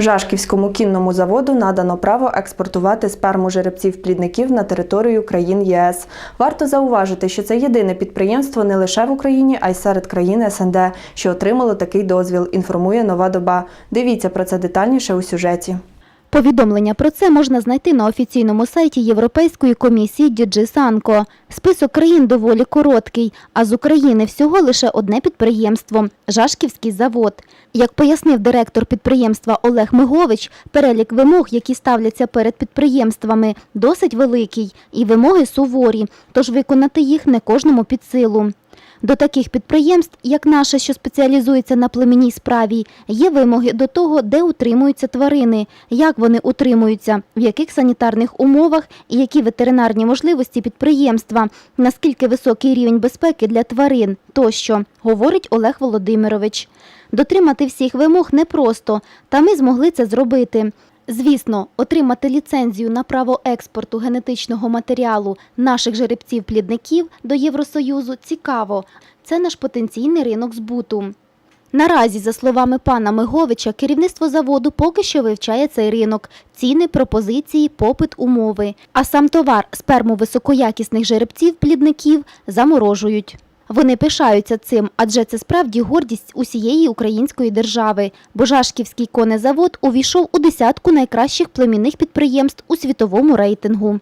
Жашківському кінному заводу надано право експортувати сперму жеребців-плідників на територію країн ЄС. Варто зауважити, що це єдине підприємство не лише в Україні, а й серед країн СНД, що отримало такий дозвіл. Інформує нова доба. Дивіться про це детальніше у сюжеті. Повідомлення про це можна знайти на офіційному сайті Європейської комісії DG Sanko. Список країн доволі короткий, а з України всього лише одне підприємство – Жашківський завод. Як пояснив директор підприємства Олег Мигович, перелік вимог, які ставляться перед підприємствами, досить великий і вимоги суворі, тож виконати їх не кожному під силу. До таких підприємств, як наше, що спеціалізується на племінній справі, є вимоги до того, де утримуються тварини, як вони утримуються, в яких санітарних умовах і які ветеринарні можливості підприємства, наскільки високий рівень безпеки для тварин тощо, говорить Олег Володимирович. Дотримати всіх вимог непросто, та ми змогли це зробити. Звісно, отримати ліцензію на право експорту генетичного матеріалу наших жеребців-плідників до Євросоюзу цікаво. Це наш потенційний ринок збуту. Наразі, за словами пана Миговича, керівництво заводу поки що вивчає цей ринок, ціни, пропозиції, попит, умови. А сам товар сперму високоякісних жеребців-плідників заморожують. Вони пишаються цим, адже це справді гордість усієї української держави. Бо Жашківський конезавод увійшов у десятку найкращих племінних підприємств у світовому рейтингу.